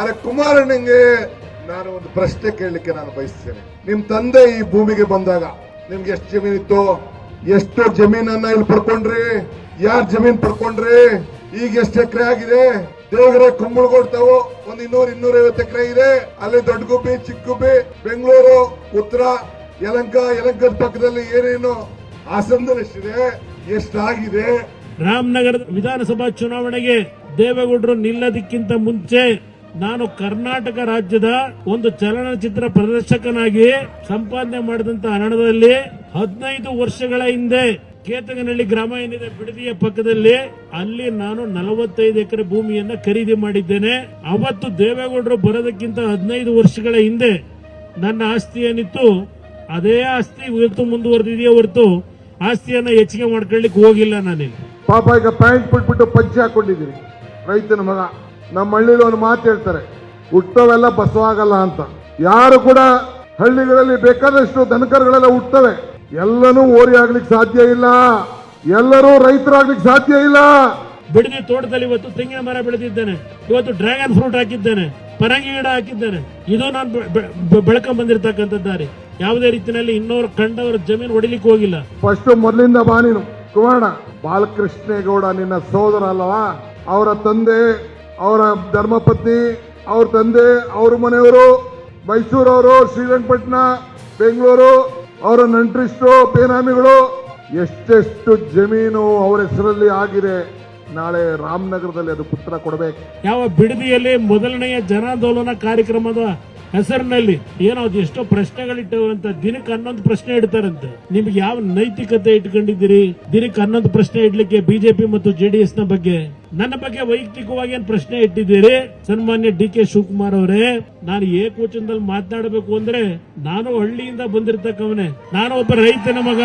ಆದ್ರೆ ಕುಮಾರಣ್ಣಂಗೆ ನಾನು ಒಂದು ಪ್ರಶ್ನೆ ಕೇಳಲಿಕ್ಕೆ ನಾನು ಬಯಸ್ತೇನೆ. ನಿಮ್ ತಂದೆ ಈ ಭೂಮಿಗೆ ಬಂದಾಗ ನಿಮ್ಗೆ ಎಷ್ಟು ಜಮೀನಿತ್ತು ಎಷ್ಟು ಜಮೀನನ್ನ ಇಲ್ಲಿ ಪಡ್ಕೊಂಡ್ರಿ? ಯಾರ್ ಜಮೀನ್ ಪಡ್ಕೊಂಡ್ರಿ? ಈಗ ಎಷ್ಟು ಎಕರೆ ಆಗಿದೆ? ದೇವರ ಕುಂಬಳಗೊಡ್ತಾವು ಒಂದ್ ಇನ್ನೂರ್ ಇನ್ನೂರ ಐವತ್ತು ಎಕರೆ ಇದೆ. ಅಲ್ಲಿ ದೊಡ್ಡ ಗುಬ್ಬಿ ಚಿಕ್ಕ ಗುಬ್ಬಿ ಬೆಂಗಳೂರು, ಉತ್ತರ, ಯಲಂಕ, ಯಲಂಕದ ಪಕ್ಕದಲ್ಲಿ ಏನೇನು ಹಾಸನದಲ್ಲಿ ಎಷ್ಟಿದೆ? ಎಷ್ಟಾಗಿದೆ ರಾಮನಗರ ವಿಧಾನಸಭಾ ಚುನಾವಣೆಗೆ ದೇವೇಗೌಡರು ನಿಲ್ಲದಕ್ಕಿಂತ ಮುಂಚೆ ನಾನು ಕರ್ನಾಟಕ ರಾಜ್ಯದ ಒಂದು ಚಲನಚಿತ್ರ ಪ್ರದರ್ಶಕನಾಗಿ ಸಂಪಾದನೆ ಮಾಡಿದಂತ ಹಣದಲ್ಲಿ ಹದಿನೈದು ವರ್ಷಗಳ ಹಿಂದೆ ಕೇತಗನಹಳ್ಳಿ ಗ್ರಾಮ ಏನಿದೆ ಬಿಡದಿಯ ಪಕ್ಕದಲ್ಲಿ, ಅಲ್ಲಿ ನಾನು ನಲವತ್ತೈದು ಎಕರೆ ಭೂಮಿಯನ್ನ ಖರೀದಿ ಮಾಡಿದ್ದೇನೆ. ಅವತ್ತು ದೇವೇಗೌಡರು ಬರೋದಕ್ಕಿಂತ ಹದಿನೈದು ವರ್ಷಗಳ ಹಿಂದೆ ನನ್ನ ಆಸ್ತಿ ಏನಿತ್ತು, ಅದೇ ಆಸ್ತಿ ಇವತ್ತು ಮುಂದುವರೆದಿದೆಯೇ ಹೊರತು ಆಸ್ತಿಯನ್ನ ಹೆಚ್ಚಿಗೆ ಮಾಡ್ಕೊಳ್ಳಿಕ್ ಹೋಗಿಲ್ಲ ನಾನಿಲ್ಲಿ. ಪಾಪ ಈಗ ಪ್ಯಾಂಟ್ ಬಿಟ್ಬಿಟ್ಟು ಪಂಚೆ ಹಾಕೊಂಡಿದ್ದೀನಿ ರೈತನ ಮಗ. ನಮ್ಮ ಹಳ್ಳಿಲಿ ಒಂದು ಮಾತು ಹೇಳ್ತಾರೆ ಹುಟ್ಟೋವೆಲ್ಲ ಬಸವಾಗಲ್ಲ ಅಂತ. ಯಾರು ಕೂಡ ಹಳ್ಳಿಗಳಲ್ಲಿ ಬೇಕಾದಷ್ಟು ದನಕರುಗಳೆಲ್ಲ ಹುಟ್ಟವೆ. ಎಲ್ಲನೂ ಓರಿ ಆಗ್ಲಿಕ್ಕೆ ಸಾಧ್ಯ ಇಲ್ಲ. ಎಲ್ಲರೂ ರೈತರಾಗ್ಲಿಕ್ಕೆ ಸಾಧ್ಯ ಇಲ್ಲ. ಬಿಡದಿ ತೋಟದಲ್ಲಿ ಇವತ್ತು ತೆಂಗಿನ ಮರ ಬೆಳೆದಿದ್ದೇನೆ. ಇವತ್ತು ಡ್ರ್ಯಾಗನ್ ಫ್ರೂಟ್ ಹಾಕಿದ್ದೇನೆ. ಪರಂಗಿ ಗಿಡ ಹಾಕಿದ್ದೇನೆ. ಇದು ನಾನು ಬೆಳಕೊಂಡ್ ಬಂದಿರತಕ್ಕಂಥ ದಾರಿ. ಯಾವುದೇ ರೀತಿಯಲ್ಲಿ ಇನ್ನೋರು ಕಂಡವರ ಜಮೀನು ಹೊಡಿಲಿಕ್ಕೆ ಹೋಗಿಲ್ಲ. ಫಸ್ಟ್ ಮೊದಲಿಂದ ಬಾ ನೀನು. ಬಾಲಕೃಷ್ಣೇಗೌಡ ನಿನ್ನ ಸೋದರ ಅಲ್ಲವಾ? ಅವರ ತಂದೆ ಅವರ ಧರ್ಮಪತ್ನಿ ಅವ್ರ ತಂದೆ, ಅವ್ರ ಮನೆಯವರು, ಮೈಸೂರವರು, ಶ್ರೀರಂಗಪಟ್ಟಣ, ಬೆಂಗಳೂರು, ಅವರ ನಂಟ್ರಿಸ್ಟು, ಬೇನಾಮಿಗಳು, ಎಷ್ಟೆಷ್ಟು ಜಮೀನು ಅವರ ಹೆಸರಲ್ಲಿ ಆಗಿದೆ. ನಾಳೆ ರಾಮನಗರದಲ್ಲಿ ಅದು ಪುತ್ರ ಕೊಡಬೇಕು. ಯಾವ ಬಿಡದಿಯಲ್ಲಿ ಮೊದಲನೆಯ ಜನಾಂದೋಲನ ಕಾರ್ಯಕ್ರಮದ ಹೆಸರಿನಲ್ಲಿ ಏನೋ ಎಷ್ಟೋ ಪ್ರಶ್ನೆಗಳಿಟ್ಟವು ಅಂತ ದಿನಕ್ಕೆ ಹನ್ನೊಂದು ಪ್ರಶ್ನೆ ಇಡ್ತಾರಂತೆ. ನಿಮ್ಗೆ ಯಾವ ನೈತಿಕತೆ ಇಟ್ಕೊಂಡಿದ್ದೀರಿ? ದಿನಕ್ಕೆ ಹನ್ನೊಂದು ಪ್ರಶ್ನೆ ಇಡ್ಲಿಕ್ಕೆ ಬಿಜೆಪಿ ಮತ್ತು ಜೆಡಿಎಸ್ನ ಬಗ್ಗೆ. ನನ್ನ ಬಗ್ಗೆ ವೈಯಕ್ತಿಕವಾಗಿ ಏನ್ ಪ್ರಶ್ನೆ ಇಟ್ಟಿದ್ದೀರಿ? ಸನ್ಮಾನ್ಯ ಡಿ ಕೆ ಶಿವಕುಮಾರ್ ಅವರೇ, ನಾನು ಏಕವಚನದಲ್ಲಿ ಮಾತನಾಡಬೇಕು ಅಂದ್ರೆ ನಾನು ಹಳ್ಳಿಯಿಂದ ಬಂದಿರ್ತಕ್ಕವನೇ. ನಾನು ಒಬ್ಬ ರೈತನ ಮಗ.